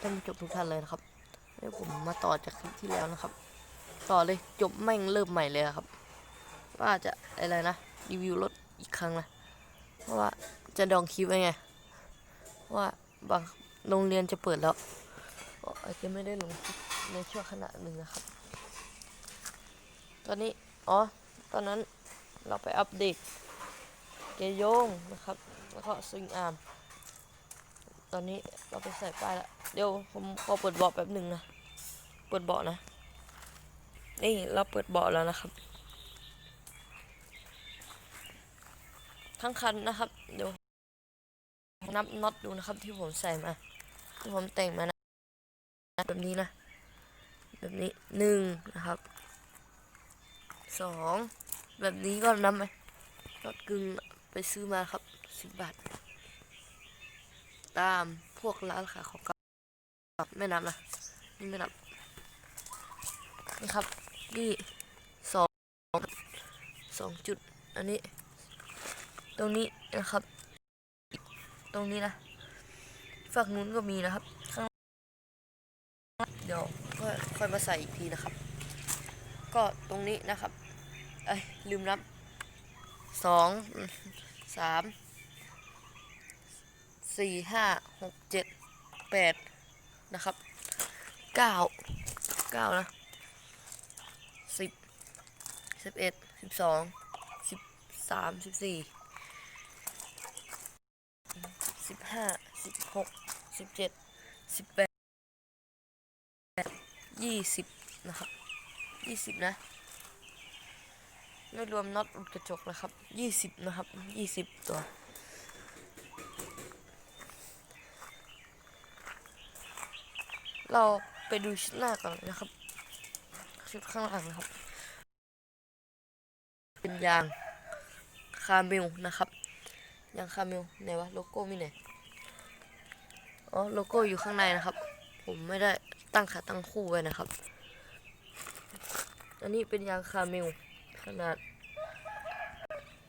ท่านผู้ชมทุกท่านเลยนะครับเดี๋ยวผมมาต่อจากคลิปที่แล้วนะครับ ต่อเลยจบแม่งเริ่มใหม่เลยครับว่าจะอะไรนะรีวิวรถอีกครั้งนะเพราะว่าจะดองคลิปไว้ไงว่าบางโรงเรียนจะเปิดแล้วก็อาจจะไม่ได้ลงคลิปในช่วงขณะหนึ่งนะครับ ตอนนี้ อ๋อ ตอนนั้นเราไปอัปเดตเกยโยงนะครับ แล้วก็สวิงอาร์ม ตอนนี้เราไปใส่ป้ายแล้วเดี๋ยวผมขอเปิดเบาะแป๊บหนึ่งนะ เปิดเบาะนะ นี่เราเปิดเบาะแล้วนะครับ ทั้งคันนะครับ เดี๋ยวนับน็อตดูนะครับที่ผมใส่มา ที่ผมแต่งมานะ แบบนี้นะ แบบนี้หนึ่งนะครับสองแบบนี้ก็นับไหมน็อตกึ่งไปซื้อมาครับสิบบาท ตามพวกร้านขายของเก่าไม่นับนะนี่ไม่นับนี่ครับนี่สองสองจุดอันนี้ ตรงนี้นะครับ ตรงนี้นะฝั่งนู้นก็มีนะครับข้างเดี๋ยวก็ค่อยมาใส่อีกทีนะครับ ก็ตรงนี้นะครับ เอ้ยลืมนับสองสาม สี่ห้าหกเจ็ดแปดนะครับเก้าเก้านะสิบสิบเอ็ดสิบสองสิบสามสิบสี่สิบห้าสิบหกสิบเจ็ดสิบแปดยี่สิบนะครับยี่สิบนะไม่รวมน็อตอุดกระจกนะครับยี่สิบนะครับยี่สิบตัว เราไปดูชุดหน้าก่อนนะครับ ชุดข้างหลังนะครับ เป็นยางคาเมลนะครับยางคาเมลไหนวะโลโก้มีไหนอ๋อโลโก้อยู่ข้างในนะครับ ผมไม่ได้ตั้งขาตั้งคู่ไว้นะครับ อันนี้เป็นยางคาเมลขนาด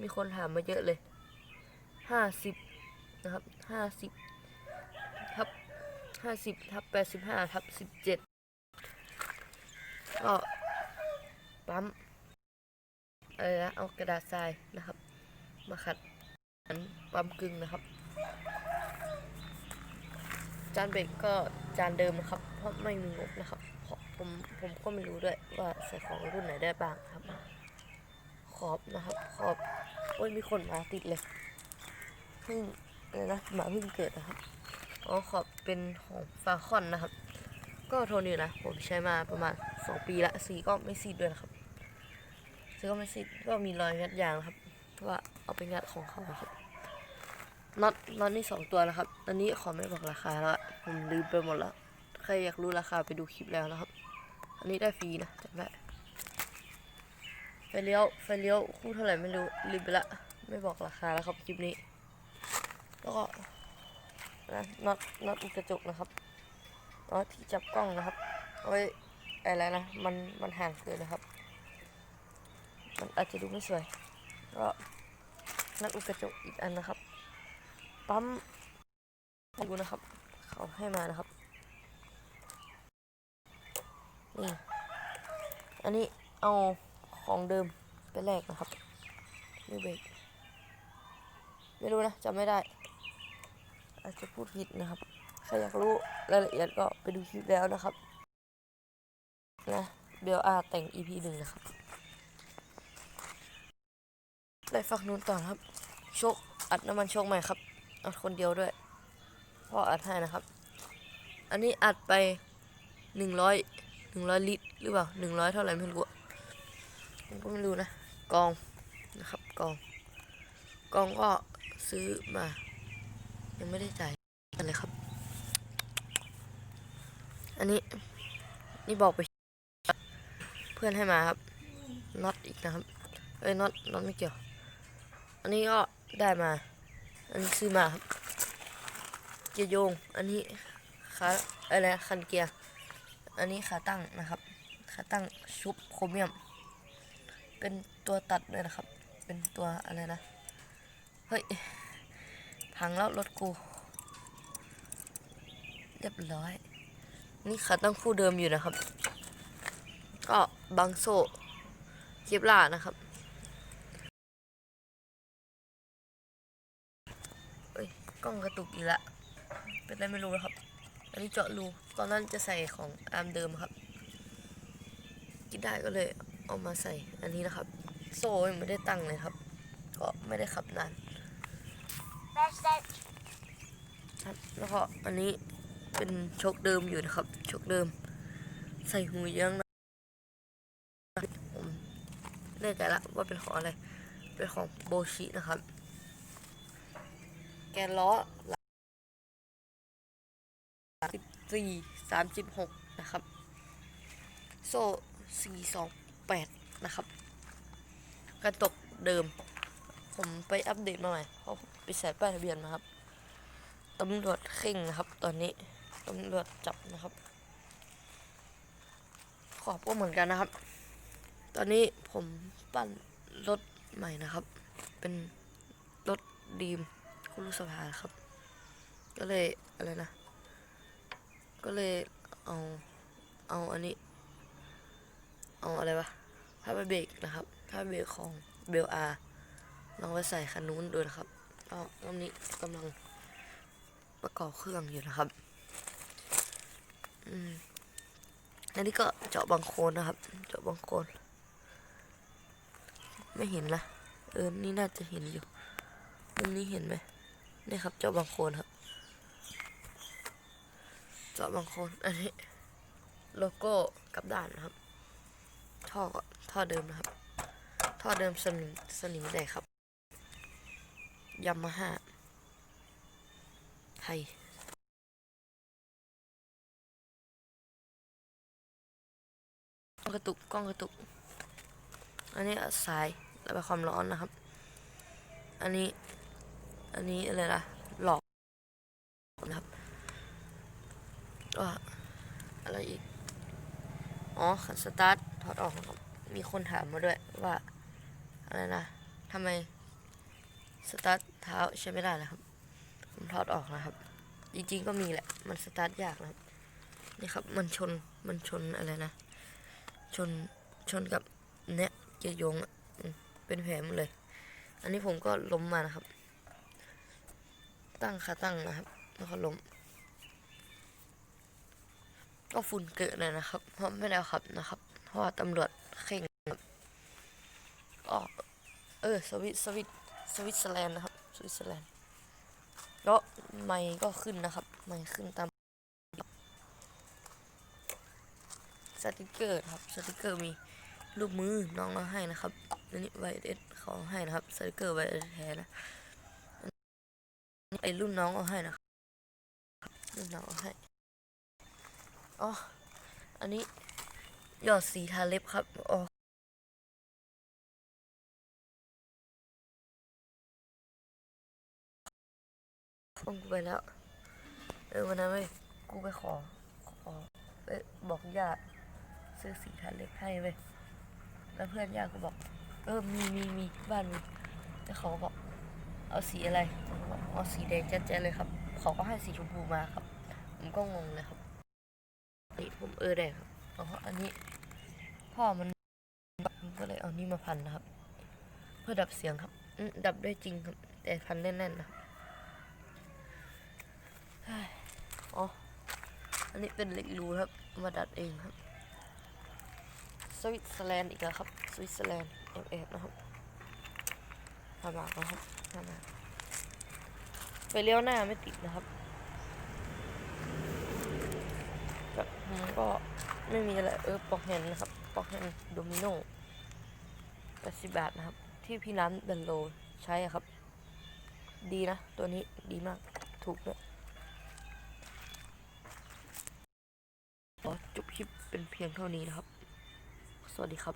มีคนถามมาเยอะเลยห้าสิบนะครับห้าสิบทับ ห้าสิบทับแปดสิบห้าทับสิบเจ็ดก็ปั๊มอะไรนะเอากระดาษทรายนะครับ มาขัดอันปั๊มกึ่งนะครับ จานเบรกก็จานเดิมนะครับ เพราะไม่มีงบนะครับเพราะผมผมก็ไม่รู้ด้วยว่าใส่ของรุ่นไหนได้บ้างครับ ขอบนะครับ ขอบโอ้ยมีคนมาติดเลยเพิ่งอะไรนะหมาเพิ่งเกิดนะครับ อ๋อขอบเป็นของฟาคอนนะครับ ก็โทนอยู่นะ ผมใช้มาประมาณ 2 ปีละสีก็ไม่ซีดด้วยนะครับสีก็ไม่ซีดก็มีรอยงัดยางครับ เพราะว่าเอาไปงัดของเขาครับน็อตน็อตนี่สองตัวนะครับตอนนี้ขอไม่บอกราคาแล้วผมลืมไปหมดแล้ว ใครอยากรู้ราคาไปดูคลิปแล้วนะครับ อันนี้ได้ฟรีนะจำได้ไฟเลี้ยวไฟเลี้ยวคู่เท่าไหร่ไม่รู้ลืมไปละ ไม่บอกราคาแล้วครับคลิปนี้ แล้วก็ นะน็อตน็อตอุดกระจกนะครับน็อตที่จับกล้องนะครับเอาไว้อะไรนะมันมันห่างเกินนะครับ มันอาจจะดูไม่สวยก็น็อตอุกระจกอีกอันนะครับ ปั๊มดูนะครับ เขาให้มานะครับนี่อันนี้เอาของเดิมไปแลกนะครับนี่เบรกไม่รู้นะจำไม่ได้ อาจจะพูดผิดนะครับ ใครอยากรู้รายละเอียดก็ไปดูคลิปแล้วนะครับ นะเบลอาแต่ง EP หนึ่งนะครับไปฝักนู้นต่อครับ โชคอัดน้ำมันโชคใหม่ครับ อัดคนเดียวด้วย พ่ออัดให้นะครับ อันนี้อัดไปหนึ่งร้อยหนึ่งร้อยลิตรหรือเปล่าหนึ่งร้อยเท่าไหร่ไม่รู้ผมก็ไม่รู้นะ กองนะครับ กอง กองก็ซื้อมา ยังไม่ได้จ่ายอะไรครับ อันนี้ นี่บอกไป เพื่อนให้มาครับน็อตอีกนะครับ เอ้ยน็อตน็อตไม่เกี่ยว อันนี้ก็ได้มา อันนี้ซื้อมาครับ เกียร์โยง อันนี้ขาอะไรคันเกียร์ อันนี้ขาตั้งนะครับ ขาตั้งชุบโครเมียม เป็นตัวตัดเลยนะครับ เป็นตัวอะไรนะ เฮ้ย พังแล้วรถกู เรียบร้อย นี่ขาตั้งคู่เดิมอยู่นะครับ ก็บังโซ่เคปลานะครับเอ้ยกล้องกระตุกอีกละเป็นไรไม่รู้นะครับ อันนี้เจาะรูตอนนั้นจะใส่ของอาร์มเดิมครับคิดได้ก็เลยเอามาใส่อันนี้นะครับ โซ่ไม่ได้ตั้งเลยครับ ก็ไม่ได้ขับนาน ครับแล้วก็อันนี้เป็นโชคเดิมอยู่นะครับโชคเดิม ใส่หูยังนะผมแน่ใจละว่าเป็นของอะไร เป็นของโบชินะครับ แกนล้อสิบสี่สามสิบหกนะครับ โซ่สี่สองแปดนะครับ กระตกเดิม ผมไปอัปเดตมาใหม่เพราะไปใส่ป้ายทะเบียนมาครับตำรวจเข่งนะครับ ตอนนี้ตำรวจจับนะครับ ขอบก็เหมือนกันนะครับ ตอนนี้ผมปั้นรถใหม่นะครับ เป็นรถดีมคุรุสภาครับ ก็เลยอะไรนะ ก็เลยเอาเอาอันนี้ เอาอะไรวะผ้าใบเบรกนะครับผ้าเบรกของเบลอา ลองไปใส่คันนู้นดูนะครับก็ตอนนี้กำลังประกอบเครื่องอยู่นะครับ อืมอันนี้ก็เจาะบางโคนนะครับ เจาะบางโคน ไม่เห็นนะ เออ นี่น่าจะเห็นอยู่ตรงนี้เห็นไหมนี่ครับ เจาะบางโคนครับ เจาะบางโคน อันนี้ โลโก้กับด้านนะครับ ท่อท่อเดิมนะครับ ท่อเดิมสนิมสนิมเลยครับ ยามาฮ่าไทยกล้องกระตุกกล้องกระตุก อันนี้สายระบายความร้อนนะครับ อันนี้ อันนี้อะไรล่ะ หลอกนะครับก็อะไรอีก อ๋อขันสตาร์ทถอดออกนะครับ มีคนถามมาด้วยว่า อะไรนะทำไม สตาร์ทเท้าใช้ไม่ได้นะครับผมถอดออกนะครับ จริงๆก็มีแหละ มันสตาร์ทยากนะครับนี่ครับ มันชนมันชนอะไรนะ ชนชนกับเนี่ยเกียร์ยงอะอืมเป็นแผลหมดเลย อันนี้ผมก็ล้มมานะครับ ตั้งขาตั้งนะครับ แล้วก็ล้ม ก็ฝุ่นเกิดเลยนะครับ เพราะไม่ได้ขับนะครับ เพราะว่าตำรวจเข่งครับก็เออ สวิตสวิต สวิตเซอร์แลนด์นะครับ สวิตเซอร์แลนด์แล้วไมค์ก็ขึ้นนะครับ ไมค์ขึ้นตามสติกเกอร์ครับ สติกเกอร์มีรูปมือน้องเราให้นะครับอันนี้ไวเอสเขาให้นะครับ สติกเกอร์ไวเอสแท้นะไอรุ่นน้องเอาให้นะครับรุ่นน้องเอาให้ อ๋อ อันนี้หยอดสีทาเล็บครับ อ๋อ ส่งกูไปแล้ว เออวันนั้นเว้ยกูไปขอ ขอไปบอกญาติซื้อสีทาเล็บให้เว้ยแล้วเพื่อนญาติกูบอก เออมีมีมีบ้านมีแต่เขาบอก เอาสีอะไรผมก็บอกเอาสีแดงแจ๊ดๆเลยครับ เขาก็ให้สีชมพูมาครับ ผมก็งงเลยครับนี่ผมเออแดงครับอ๋ออันนี้ พ่อมันผมก็เลยเอานี่มาพันนะครับ เพื่อดับเสียงครับอืมดับได้จริงครับ แต่พันแน่นๆนะครับ อ๋อ อันนี้เป็นเหล็กรูครับ มาดัดเองครับ สวิตเซอร์แลนด์อีกแล้วครับ สวิตเซอร์แลนด์เอฟเอฟนะครับผ่านมานะครับผ่านมาไปเลี้ยวหน้าไม่ติดนะครับก็ผมก็ไม่มีอะไร เออปอกแฮนนะครับ ปอกแฮนด์โดมิโนแปดสิบบาทนะครับ ที่พี่ร้านเดนโลใช้ครับ ดีนะ ตัวนี้ดีมาก ถูกด้วย ขอจบคลิป เป็นเพียงเท่านี้นะครับ สวัสดีครับ